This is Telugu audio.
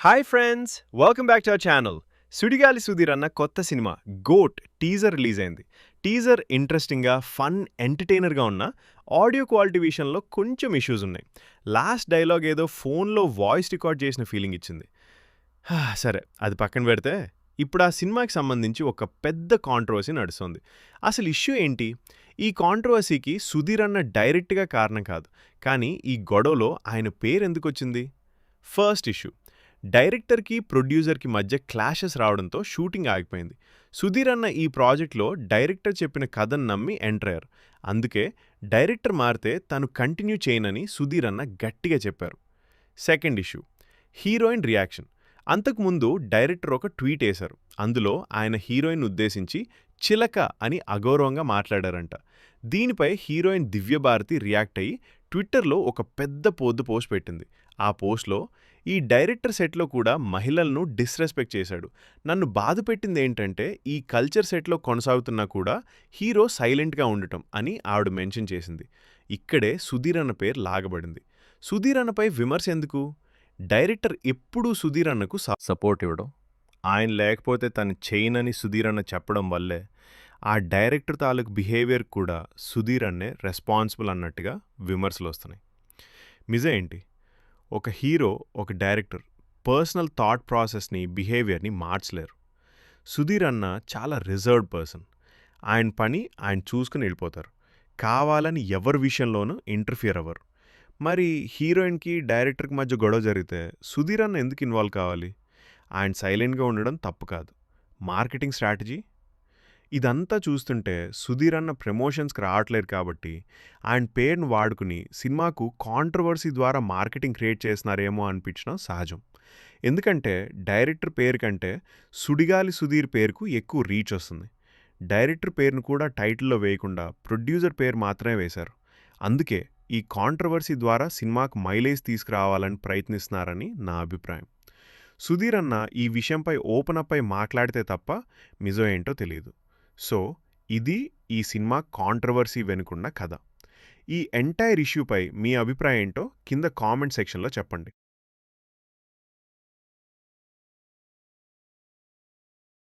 Hi friends welcome back to our channel Sudigali Sudheer అన్న కొత్త సినిమా గోట్ టీజర్ రిలీజ్ అయింది. టీజర్ ఇంట్రెస్టింగ్గా ఫన్ ఎంటర్టైనర్గా ఉన్న ఆడియో క్వాలిటీ విషయంలో కొంచెం ఇష్యూస్ ఉన్నాయి. లాస్ట్ డైలాగ్ ఏదో ఫోన్లో వాయిస్ రికార్డ్ చేసిన ఫీలింగ్ ఇచ్చింది. సరే అది పక్కన పెడితే ఇప్పుడు ఆ సినిమాకి సంబంధించి ఒక పెద్ద కాంట్రవర్సీ నడుస్తుంది. అసలు ఇష్యూ ఏంటి? ఈ కాంట్రవర్సీకి సుధీర్ అన్న డైరెక్ట్గా కారణం కాదు. కానీ ఈ గొడవలో ఆయన పేరు ఎందుకు వచ్చింది? ఫస్ట్ ఇష్యూ డైరెక్టర్కి ప్రొడ్యూసర్కి మధ్య క్లాషెస్ రావడంతో షూటింగ్ ఆగిపోయింది. సుధీర్ అన్న ఈ ప్రాజెక్ట్లో డైరెక్టర్ చెప్పిన కథను నమ్మి ఎంటర్ అయ్యారు. అందుకే డైరెక్టర్ మారితే తను కంటిన్యూ చేయనని సుధీర్ అన్న గట్టిగా చెప్పారు. Second issue heroine reaction. అంతకుముందు డైరెక్టర్ ఒక ట్వీట్ వేశారు. అందులో ఆయన హీరోయిన్ ఉద్దేశించి చిలక అని అగౌరవంగా మాట్లాడారంట. దీనిపై హీరోయిన్ దివ్యభారతి రియాక్ట్ అయ్యి ట్విట్టర్లో ఒక పెద్ద పొద్దు పోస్ట్ పెట్టింది. ఆ పోస్ట్లో ఈ డైరెక్టర్ సెట్లో కూడా మహిళలను డిస్రెస్పెక్ట్ చేశాడు. నన్ను బాధ పెట్టింది ఏంటంటే ఈ కల్చర్ సెట్లో కొనసాగుతున్నా కూడా హీరో సైలెంట్గా ఉండటం అని ఆవిడ మెన్షన్ చేసింది. ఇక్కడే సుధీర్ అన్న పేరు లాగబడింది. సుధీర్ అన్నపై విమర్శ ఎందుకు? డైరెక్టర్ ఎప్పుడూ సుధీర్ అన్నకు సపోర్ట్ ఇవ్వడం. ఆయన లేకపోతే తను చేయనని సుధీర్ అన్న చెప్పడం వల్లే ఆ డైరెక్టర్ తాలూకు బిహేవియర్ కూడా సుధీర్ అన్నే రెస్పాన్సిబుల్ అన్నట్టుగా విమర్శలు వస్తున్నాయి నిజం ఏంటి? ఒక హీరో ఒక డైరెక్టర్ పర్సనల్ థాట్ ప్రాసెస్ని బిహేవియర్ని మార్చలేరు. సుధీర్ అన్న చాలా రిజర్వ్డ్ పర్సన్. ఆయన పని ఆయన చూసుకుని వెళ్ళిపోతారు. కావాలని ఎవరి విషయంలోనూ ఇంటర్ఫియర్ అవ్వరు. మరి హీరోయిన్కి డైరెక్టర్కి మధ్య గొడవ జరిగితే సుధీర్ అన్న ఎందుకు ఇన్వాల్వ్ కావాలి? ఆయన సైలెంట్గా ఉండడం తప్పు కాదు. మార్కెటింగ్ స్ట్రాటజీ ఇదంతా చూస్తుంటే సుధీర్ అన్న ప్రమోషన్స్కి రావట్లేరు కాబట్టి ఆయన పేరును వాడుకుని సినిమాకు కాంట్రవర్సీ ద్వారా మార్కెటింగ్ క్రియేట్ చేస్తున్నారేమో అనిపించడం సహజం. ఎందుకంటే డైరెక్టర్ పేరు కంటే సుడిగాలి సుధీర్ పేరుకు ఎక్కువ రీచ్ వస్తుంది. డైరెక్టర్ పేరును కూడా టైటిల్లో వేయకుండా ప్రొడ్యూసర్ పేరు మాత్రమే వేశారు. అందుకే ఈ కాంట్రవర్సీ ద్వారా సినిమాకు మైలేజ్ తీసుకురావాలని ప్రయత్నిస్తున్నారని నా అభిప్రాయం. సుధీర్ అన్న ఈ విషయంపై ఓపెన్ అప్ అయి మాట్లాడితే తప్ప నిజం ఏంటో తెలియదు సో ఇది ఈ సినిమా కాంట్రవర్సీ వెనుకున్న కథ. ఈ ఎంటైర్ ఇష్యూపై మీ అభిప్రాయం ఏంటో కింద కామెంట్ సెక్షన్లో చెప్పండి.